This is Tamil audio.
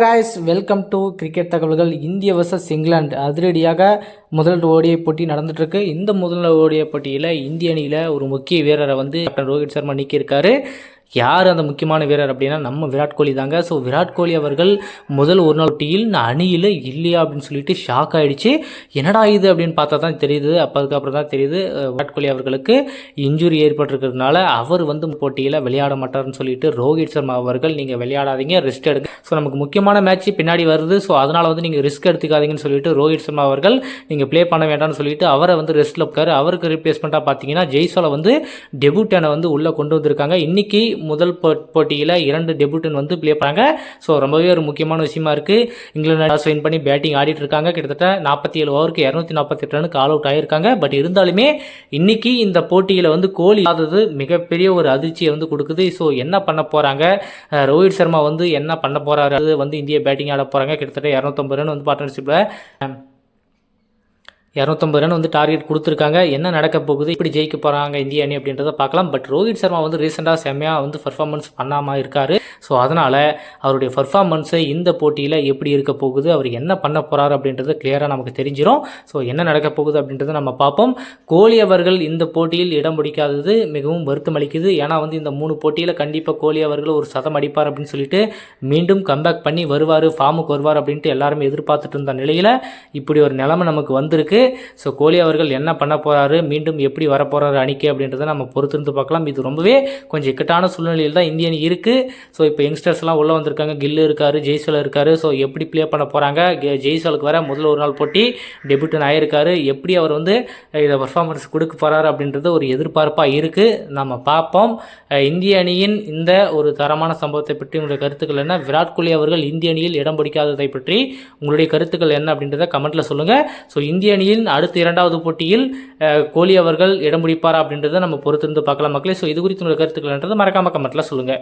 guys வெல்கம் டு கிரிக்கெட் தகவல்கள். இந்திய வர்சஸ் இங்கிலாந்து. அதிரடியாக முதல் ஓடிஐ போட்டி நடந்துட்டுருக்கு. இந்த முதல் ஓடிஐ போட்டியில் இந்திய அணியில் ஒரு முக்கிய வீரரை வந்து கேப்டன் ரோஹித் சர்மா நீக்கியிருக்காரு. யார் அந்த முக்கியமான வீரர் அப்படின்னா நம்ம விராட் கோலி தாங்க. ஸோ விராட் கோலி அவர்கள் முதல் ஒரு நாள் போட்டியில் நான் அணியில் இல்லையா? அப்படின்னு சொல்லிட்டு ஷாக் ஆகிடுச்சு என்னடா இது? அப்படின்னு பார்த்தா தான் தெரியுது. அப்போ அதுக்கப்புறம் தான் தெரியுது விராட் கோலி அவர்களுக்கு இன்ஜுரி ஏற்பட்டிருக்கிறதுனால அவர் வந்து போட்டியில் விளையாட மாட்டார்னு சொல்லிட்டு ரோஹித் சர்மா அவர்கள் நீங்கள் விளையாடாதீங்க ரெஸ்ட் எடுங்க. ஸோ நமக்கு முக்கியமான மேட்ச் பின்னாடி வருது. ஸோ அதனால் வந்து நீங்கள் ரிஸ்க் எடுத்துக்காதீங்கன்னு சொல்லிட்டு ரோஹித் சர்மா அவர்கள் நீங்கள் ப்ளே பண்ண வேண்டாம்னு சொல்லிட்டு அவரை வந்து ரெஸ்ட்டில் உட்காரு. அவருக்கு ரீப்ளேஸ்மெண்ட்டாக பார்த்தீங்கன்னா ஜெய்சோலை வந்து டெபுட்டனை வந்து உள்ளே கொண்டு வந்திருக்காங்க. இன்றைக்கி முதல் போட்டியில் இரண்டு டெபியூட்டன் வந்து ப்ளே பண்ணாங்க. ஸோ ரொம்பவே ஒரு முக்கியமான விஷயமா இருக்குது இங்கிலாந்து டாஸ் வின் பண்ணி பேட்டிங் ஆடிட்டு இருக்காங்க. கிட்டத்தட்ட நாற்பத்தி ஏழு ஓவருக்கு இரநூத்தி நாற்பத்தெட்டு ரனுக்கு ஆல் அவுட் ஆகியிருக்காங்க பட் இருந்தாலுமே இன்னைக்கு இந்த போட்டியில் வந்து கோலி ஆதது மிகப்பெரிய ஒரு அதிர்ச்சியை வந்து கொடுக்குது. ஸோ என்ன பண்ண போகிறாங்க ரோஹித் சர்மா வந்து என்ன பண்ண போகிறாரு அது வந்து இந்திய பேட்டிங் ஆட போகிறாங்க கிட்டத்தட்ட இரநூத்தம்பது ரன் வந்து பார்ட்னர்ஷிப்பில் இரநூத்தம்பது ரன் வந்து டார்கெட் கொடுத்துருக்காங்க. என்ன நடக்க போகுது? இப்படி ஜெயிக்க போகிறாங்க இந்திய அணி அப்படின்றத பார்க்கலாம். பட் ரோஹித் சர்மா வந்து ரீசெண்டாக செம்மையாக வந்து பர்ஃபார்மன்ஸ் பண்ணாமல் இருக்கார். ஸோ அதனால் அவருடைய பர்ஃபார்மன்ஸு இந்த போட்டியில் எப்படி இருக்க போகுது? அவர் என்ன பண்ண போகிறார் அப்படின்றது கிளியராக நமக்கு தெரிஞ்சிடும் ஸோ என்ன நடக்க போகுது அப்படின்றத நம்ம பார்ப்போம். கோலி அவர்கள் இந்த போட்டியில் இடம் பிடிக்காதது மிகவும் வருத்தம் அளிக்குது. ஏன்னா வந்து இந்த மூணு போட்டியில் கண்டிப்பாக கோலி அவர்கள் ஒரு சதம் அடிப்பார் அப்படின்னு சொல்லிட்டு மீண்டும் கம்பேக் பண்ணி வருவார் ஃபார்முக்கு வருவார் அப்படின்ட்டு எல்லாருமே எதிர்பார்த்துட்டு இருந்த நிலையில் இப்படி ஒரு நிலைமை நமக்கு வந்திருக்கு. ஸோ கோலி அவர்கள் என்ன பண்ண போகிறாரு மீண்டும் எப்படி வரப்போகிறாரு அணிக்கு அப்படின்றத நம்ம பொறுத்திருந்து பார்க்கலாம். இது ரொம்பவே கொஞ்சம் இக்கட்டான சூழ்நிலையில் தான் இந்திய அணி இருக்குது ஸோ இப்போ யங்ஸ்டர்ஸ்லாம் உள்ளே வந்திருக்காங்க. கில்லு இருக்காரு ஜெய்சல் இருக்காரு. ஸோ எப்படி ப்ளே பண்ண போகிறாங்க ஜெய்சலுக்கு வர முதல்ல ஒரு நாள் போட்டி. டெபியூட்டன் ஆயிருக்காரு எப்படி அவர் வந்து இதை பர்ஃபார்மன்ஸ் கொடுக்க போகிறாரு அப்படின்றது ஒரு எதிர்பார்ப்பாக இருக்குது நம்ம பார்ப்போம். இந்திய அணியின் இந்த ஒரு தரமான சம்பவத்தை பற்றி உங்களுடைய கருத்துக்கள் என்ன? விராட் கோலி அவர்கள் இந்திய அணியில் இடம் பிடிக்காததை பற்றி உங்களுடைய கருத்துக்கள் என்ன அப்படின்றத கமெண்ட்டில் சொல்லுங்கள் ஸோ இந்திய அணியில் அணியின் அடுத்த இரண்டாவது போட்டியில் கோலி அவர்கள் இடம் பிடிப்பாரா அப்படின்றத நம்ம பொறுத்திருந்து பார்க்கலாம் மக்களே. ஸோ இது குறித்து உங்கள் கருத்துக்கள்ன்றது மறக்காம கமெண்ட்டில் சொல்லுங்கள்